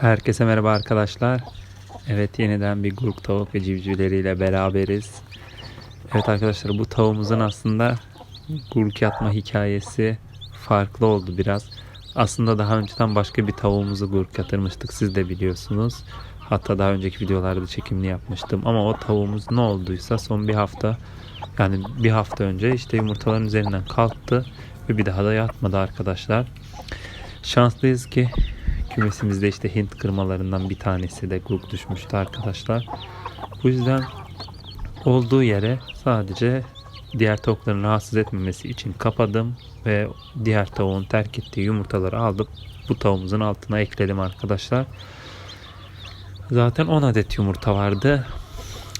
Herkese merhaba arkadaşlar. Evet yeniden bir grup tavuk ve civcivleriyle beraberiz. Evet arkadaşlar bu tavuğumuzun aslında gurk yatma hikayesi farklı oldu biraz. Aslında daha önceden başka bir tavuğumuzu gurk yatırmıştık siz de biliyorsunuz. Hatta daha önceki videolarda çekimini yapmıştım. Ama o tavuğumuz ne olduysa son bir hafta yani bir hafta önce işte yumurtaların üzerinden kalktı ve bir daha da yatmadı arkadaşlar. Şanslıyız ki kümesimizde işte Hint kırmalarından bir tanesi de gurk düşmüştü arkadaşlar. Bu yüzden olduğu yere sadece diğer tavukların rahatsız etmemesi için kapadım ve diğer tavuğun terk ettiği yumurtaları aldım. Bu tavuğumuzun altına ekledim arkadaşlar. Zaten 10 adet yumurta vardı.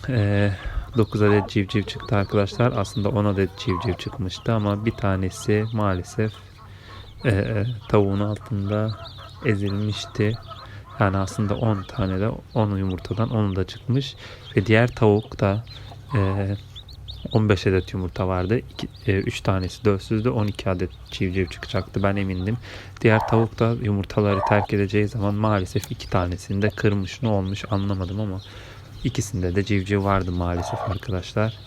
Ee, 9 adet civciv çıktı arkadaşlar. Aslında 10 adet civciv çıkmıştı ama bir tanesi maalesef e, tavuğun altında ezilmişti. Yani aslında 10 tane de 10 yumurtadan 10'u da çıkmış. Ve diğer tavuk da e, 15 adet yumurta vardı. 3 tanesi dölsüzdü. 12 adet civciv çıkacaktı. Ben emindim. Diğer tavuk da yumurtaları terk edeceği zaman maalesef 2 tanesini de kırmış. Ne olmuş anlamadım ama ikisinde de civciv vardı maalesef arkadaşlar.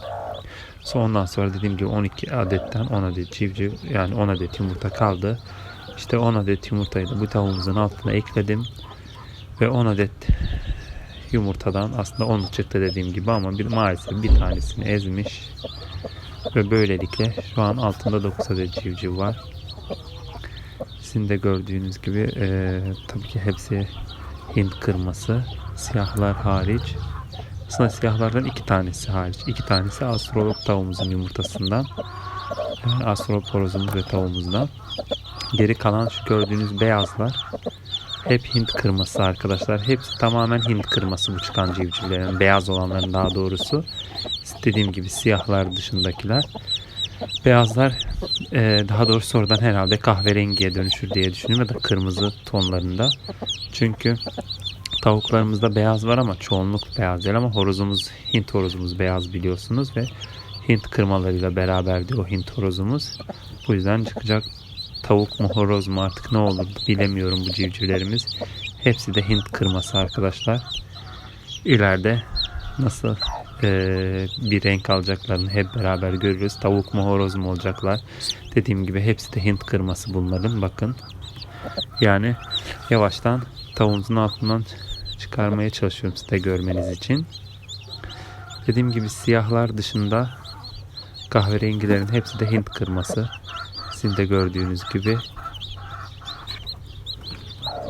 Ondan sonra dediğim gibi 12 adetten 10 adet civciv yani 10 adet yumurta kaldı. İşte 10 adet yumurtayı da bu tavuğumuzun altına ekledim. Ve 10 adet yumurtadan aslında 10 çıktı dediğim gibi ama bir maalesef bir tanesini ezmiş. Ve böylelikle şu an altında 9 adet civciv var. Sizin de gördüğünüz gibi e, tabii ki hepsi Hint kırması. Siyahlar hariç. Aslında siyahlardan iki tanesi hariç. İki tanesi astrolog tavuğumuzun yumurtasından. Yani astrolog horozumuz ve tavuğumuzdan. Geri kalan şu gördüğünüz beyazlar hep Hint kırması arkadaşlar. Hepsi tamamen Hint kırması bu çıkan civcivlerin. Beyaz olanların daha doğrusu. Dediğim gibi siyahlar dışındakiler. Beyazlar e, daha doğrusu sonradan herhalde kahverengiye dönüşür diye düşünüyorum ya da kırmızı tonlarında. Çünkü tavuklarımızda beyaz var ama çoğunluk beyaz değil ama horozumuz Hint horozumuz beyaz biliyorsunuz ve Hint kırmalarıyla beraberdi o Hint horozumuz. Bu yüzden çıkacak tavuk mu horoz mu artık ne olur bilemiyorum bu civcivlerimiz. Hepsi de Hint kırması arkadaşlar. İleride nasıl e, bir renk alacaklarını hep beraber görürüz. Tavuk mu horoz mu olacaklar. Dediğim gibi hepsi de Hint kırması bunların. Bakın. Yani yavaştan tavuğumuzun altından çıkarmaya çalışıyorum size görmeniz için. Dediğim gibi siyahlar dışında kahverengilerin hepsi de Hint kırması. Sizin de gördüğünüz gibi.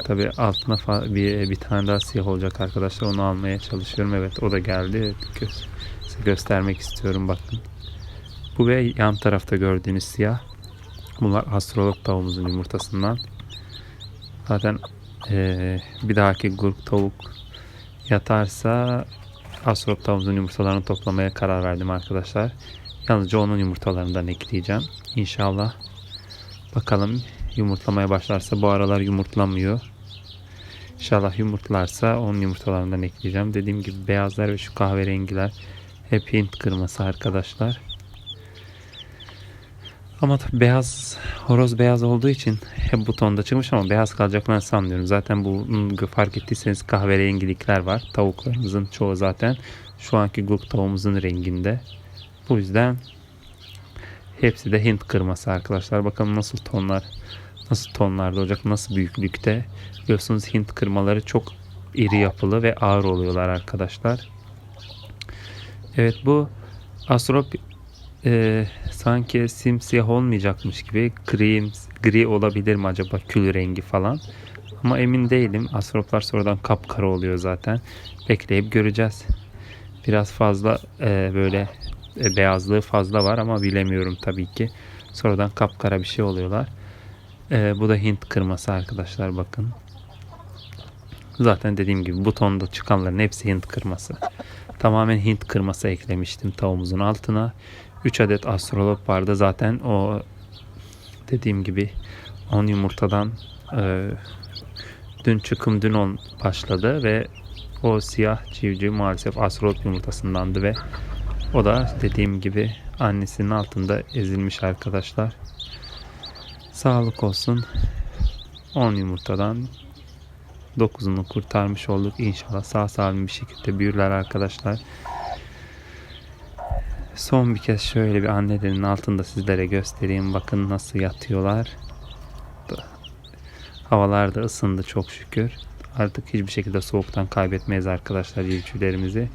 Tabi altına bir, bir tane daha siyah olacak arkadaşlar. Onu almaya çalışıyorum. Evet o da geldi. Size göstermek istiyorum bakın. Bu ve yan tarafta gördüğünüz siyah. Bunlar astrolog tavuğumuzun yumurtasından. Zaten ee, bir dahaki grup tavuk yatarsa astrolog tavuğumuzun yumurtalarını toplamaya karar verdim arkadaşlar. Yalnızca onun yumurtalarından ekleyeceğim. İnşallah Bakalım yumurtlamaya başlarsa bu aralar yumurtlamıyor. İnşallah yumurtlarsa onun yumurtalarından ekleyeceğim. Dediğim gibi beyazlar ve şu kahverengiler hep Hint kırması arkadaşlar. Ama beyaz horoz beyaz olduğu için hep bu tonda çıkmış ama beyaz kalacaklarını sanmıyorum. Zaten bu fark ettiyseniz kahverengilikler var. Tavuklarımızın çoğu zaten şu anki guk tavuğumuzun renginde. Bu yüzden Hepsi de Hint kırması arkadaşlar. Bakalım nasıl tonlar nasıl tonlarda olacak, nasıl büyüklükte. Biliyorsunuz Hint kırmaları çok iri yapılı ve ağır oluyorlar arkadaşlar. Evet bu astrop e, sanki simsiyah olmayacakmış gibi gri, gri olabilir mi acaba kül rengi falan. Ama emin değilim. Astroplar sonradan kapkara oluyor zaten. Bekleyip göreceğiz. Biraz fazla e, böyle e, beyazlığı fazla var ama bilemiyorum tabii ki. Sonradan kapkara bir şey oluyorlar. E, bu da Hint kırması arkadaşlar bakın. Zaten dediğim gibi bu tonda çıkanların hepsi Hint kırması. Tamamen Hint kırması eklemiştim tavuğumuzun altına. 3 adet astrolog vardı. Zaten o dediğim gibi 10 yumurtadan e, dün çıkım dün on başladı ve o siyah civciv maalesef astrolog yumurtasındandı ve o da dediğim gibi annesinin altında ezilmiş arkadaşlar. Sağlık olsun. 10 yumurtadan 9'unu kurtarmış olduk. İnşallah sağ salim bir şekilde büyürler arkadaşlar. Son bir kez şöyle bir annelerin altında sizlere göstereyim. Bakın nasıl yatıyorlar. Havalar da ısındı çok şükür. Artık hiçbir şekilde soğuktan kaybetmeyiz arkadaşlar civcivlerimizi.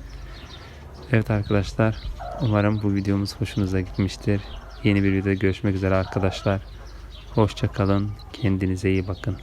Evet arkadaşlar. Umarım bu videomuz hoşunuza gitmiştir. Yeni bir videoda görüşmek üzere arkadaşlar. Hoşça kalın. Kendinize iyi bakın.